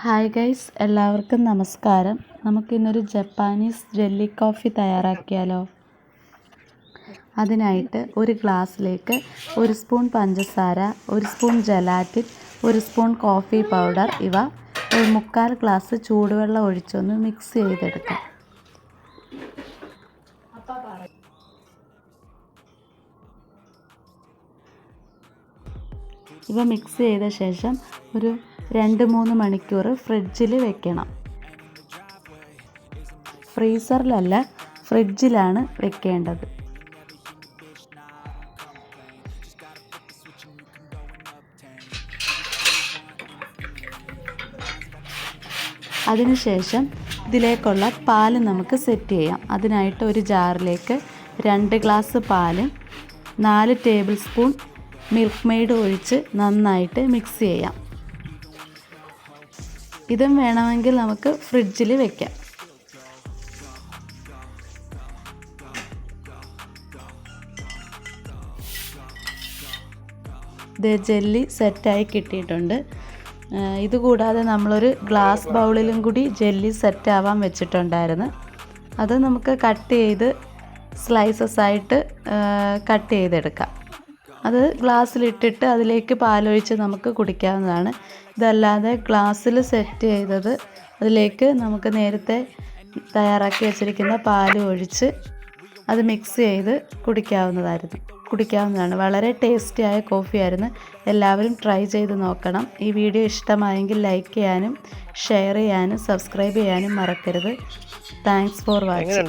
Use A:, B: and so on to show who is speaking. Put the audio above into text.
A: Hi guys എല്ലാവർക്കും നമസ്കാരം. നമുക്കിന്നൊരു ജപ്പാനീസ് ജെല്ലി കോഫി തയ്യാറാക്കിയാലോ? അതിനായിട്ട് ഒരു ഗ്ലാസ്സിലേക്ക് ഒരു സ്പൂൺ പഞ്ചസാര ഒരു സ്പൂൺ ജലാറ്റിൻ ഒരു സ്പൂൺ കോഫി പൗഡർ ഇവ ഒരു മുക്കാൽ ഗ്ലാസ് ചൂടുവെള്ളം ഒഴിച്ചൊന്ന് മിക്സ് ചെയ്തെടുക്കാം. ഇവ മിക്സ് ചെയ്ത ശേഷം ഒരു രണ്ട് മൂന്ന് മണിക്കൂർ ഫ്രിഡ്ജിൽ വെക്കണം. ഫ്രീസറിലല്ല ഫ്രിഡ്ജിലാണ് വെക്കേണ്ടത്. അതിനുശേഷം ഇതിലേക്കുള്ള പാൽ നമുക്ക് സെറ്റ് ചെയ്യാം. അതിനായിട്ട് ഒരു ജാറിലേക്ക് രണ്ട് ഗ്ലാസ് പാൽ നാല് ടേബിൾ സ്പൂൺ മിൽക്ക് മെയ്ഡ് ഒഴിച്ച് നന്നായിട്ട് മിക്സ് ചെയ്യാം. ഇതും വേണമെങ്കിൽ നമുക്ക് ഫ്രിഡ്ജിൽ വെക്കാം. ഇത് ജെല്ലി സെറ്റായി കിട്ടിയിട്ടുണ്ട്. ഇതുകൂടാതെ നമ്മളൊരു ഗ്ലാസ് ബൗളിലും കൂടി ജെല്ലി സെറ്റാവാൻ വെച്ചിട്ടുണ്ടായിരുന്നു. അത് നമുക്ക് കട്ട് ചെയ്ത് സ്ലൈസസ് ആയിട്ട് കട്ട് ചെയ്തെടുക്കാം. അത് ഗ്ലാസ്സിലിട്ടിട്ട് അതിലേക്ക് പാലൊഴിച്ച് നമുക്ക് കുടിക്കാവുന്നതാണ്. ഇതല്ലാതെ ഗ്ലാസ്സിൽ സെറ്റ് ചെയ്തത് അതിലേക്ക് നമുക്ക് നേരത്തെ തയ്യാറാക്കി വെച്ചിരിക്കുന്ന പാൽ ഒഴിച്ച് അത് മിക്സ് ചെയ്ത് കുടിക്കാവുന്നതായിരുന്നു. കുടിക്കാവുന്നതാണ്. വളരെ ടേസ്റ്റിയായ കോഫിയായിരുന്നു എല്ലാവരും ട്രൈ ചെയ്ത് നോക്കണം. ഈ വീഡിയോ ഇഷ്ടമായെങ്കിൽ ലൈക്ക് ചെയ്യാനും ഷെയർ ചെയ്യാനും സബ്സ്ക്രൈബ് ചെയ്യാനും മറക്കരുത്. Thanks for watching